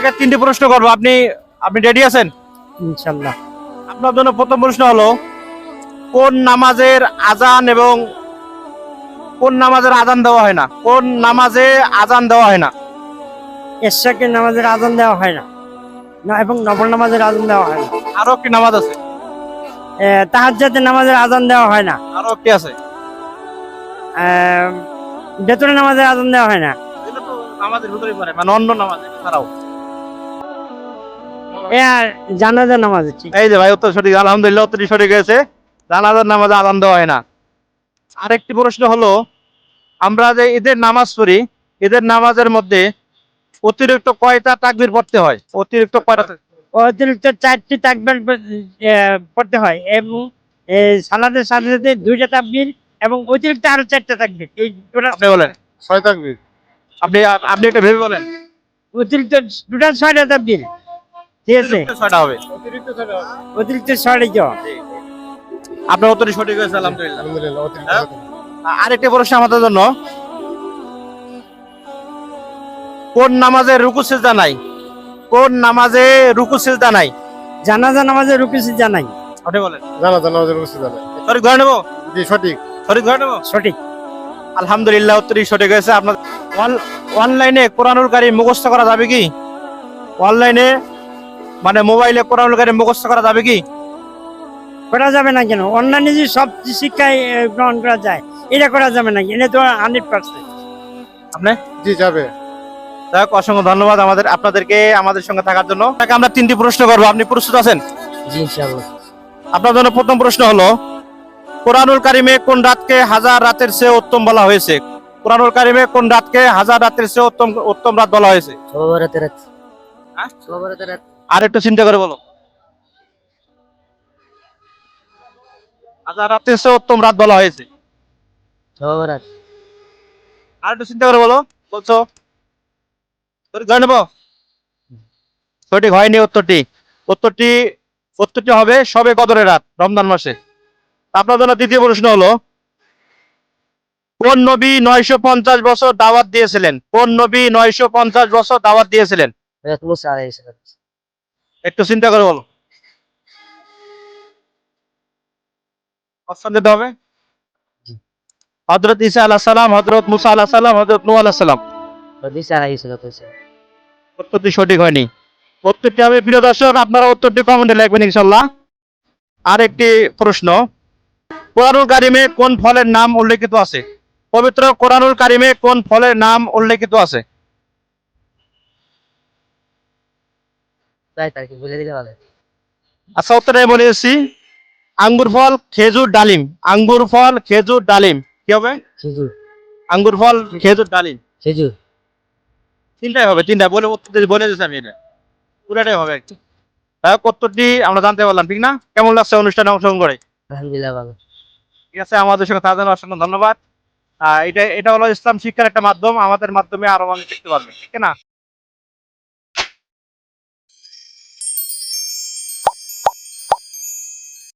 আপনাকে তিনটি প্রশ্ন করব। আপনি আপনি রেডি আছেন? ইনশাল্লাহ। আপনার জন্য প্রথম প্রশ্ন হলো কোন নামাজের আজান এবং কোন নামাজের আজান দেওয়া হয় না? কোন নামাজে আজান দেওয়া হয় না? এশাকে নামাজের আজান দেওয়া হয় না। না এবং নফল নামাজের আজান দেওয়া হয় না। আরও একটি নামাজ আছে। তাহাজ্জাতে নামাজের আজান দেওয়া হয় না। আরও একটি আছে। বেতনে নামাজের আজান দেওয়া হয় না। নামাজের ভিতরেই পড়ে মানে অন্য নামাজ ছাড়াও আর নামাজ এই যে ভাই উত্তর সঠিক আলহামদুলিল্লাহ উত্তরটি সঠিক হয়েছে। জানাজার নামাজে আজান দেওয়া হয় না। আরেকটি প্রশ্ন হলো আমরা যে ঈদের নামাজ পড়ি ঈদের নামাজের মধ্যে অতিরিক্ত কয়টা তাকবির পড়তে হয়? অতিরিক্ত কয়টা অতিরিক্ত চারটি তাকবির পড়তে হয় এবং সালাদের সাথে সাথে দুইটা তাকবির এবং অতিরিক্ত আরও চারটা তাকবির। এই আপনি বলেন ছয় তাকবীর। আপনি আপনি একটা ভেবে বলেন। অতিরিক্ত টোটাল ছয়টা তাকবির। ঠিক আছে ছয়টা হবে। অতিরিক্ত ছয়টা অতিরিক্ত ছয়টা জ। আপনার সঠিক হয়েছে আলহামদুলিল্লাহ। আলহামদুলিল্লাহ অতিরিক্ত হ্যাঁ? আরেকটি প্রশ্ন আমাদের জন্য। কোন নামাজে রুকু সিজদা নাই? কোন নামাজে রুকু সিজদা নাই? জানাজা নামাজের রুকুসি জানাই আপনি বলেন। জানা জানা আমাদের উপস্থিত জানা সঠিক ধরে নেব? জি সঠিক। সঠিক ধরে নেব? সঠিক। আলহামদুলিল্লাহ উত্তরই সঠিক হয়েছে। আপনার অন- অনলাইনে কোরআনুল কারিম মুখস্থ করা যাবে কি? অনলাইনে মানে মোবাইলে কোরআনুল কারিম মুখস্থ করা যাবে কি? করা যাবে না কেন? অন্যান্য যে সব শিক্ষায় গ্রহণ করা যায় এটা করা যাবে না এটা তো হান্ড্রেড পার্সেন্ট আপনি? জি যাবে। যাই হোক, অসংখ্য ধন্যবাদ আমাদের আপনাদেরকে আমাদের সঙ্গে থাকার জন্য। আপনাকে আমরা তিনটি প্রশ্ন করব। আপনি প্রস্তুত আছেন? জি ইনশাআল্লাহ। আপনার জন্য প্রথম প্রশ্ন হলো কোরআনুল কারিমে কোন রাতকে হাজার রাতের চেয়ে উত্তম বলা হয়েছে? কোরআনুল কারিমে কোন রাতকে হাজার রাতের চেয়ে উত্তম উত্তম রাত বলা হয়েছে? সবাবরাতের রাত। হ্যাঁ? রাত। আর একটু চিন্তা করে বলো। হাজার রাতের উত্তম রাত বলা হয়েছে। আর একটু চিন্তা করে বলো বলছো? সঠিক ধরে নেব? সঠিক হয়নি উত্তরটি। উত্তরটি উত্তরটি হবে সবে কদরের রাত রমজান মাসে। আপনার জন্য দ্বিতীয় প্রশ্ন হলো কোন নবী নয়শো পঞ্চাশ বছর দাওয়াত দিয়েছিলেন? কোন নবী নয়শো পঞ্চাশ বছর দাওয়াত দিয়েছিলেন রাত মুসা আলাইহিস সালাম একটু চিন্তা করে বলো। অপশন দিতে হবে। হজরত ইসা আলাহ সালাম হজরত মুসা আলাহ সালাম হজরত নু আলাহ সালাম। উত্তরটি সঠিক হয়নি। উত্তরটি হবে প্রিয় দর্শক আপনারা উত্তরটি কমেন্টে লিখবেন ইনশাল্লাহ আর একটি প্রশ্ন কোরআনুল কারিমে কোন ফলের নাম উল্লেখিত আছে? পবিত্র কোরআনুল কারিমে কোন ফলের নাম উল্লেখিত আছে? তাই তাই বুঝে দিলে ভালো আচ্ছা উত্তরে বলে এসেছি আঙ্গুর ফল খেজুর ডালিম। আঙ্গুর ফল খেজুর ডালিম। কি হবে? খেজুর। আঙ্গুর ফল খেজুর ডালিম। খেজুর। তিনটাই হবে তিনটা। বলে বলে দিয়েছি আমি এটা। পুরাটাই হবে একটু তাই উত্তরটি আমরা জানতে পারলাম ঠিক না? কেমন লাগছে অনুষ্ঠানে অংশগ্রহণ করে? আলহামদুলিল্লাহ ভালো। ঠিক আছে আমাদের সঙ্গে তার জন্য অসংখ্য ধন্যবাদ। এটা এটা হলো ইসলাম শিক্ষার একটা মাধ্যম আমাদের মাধ্যমে আরও মানুষ শিখতে পারবে ঠিক না?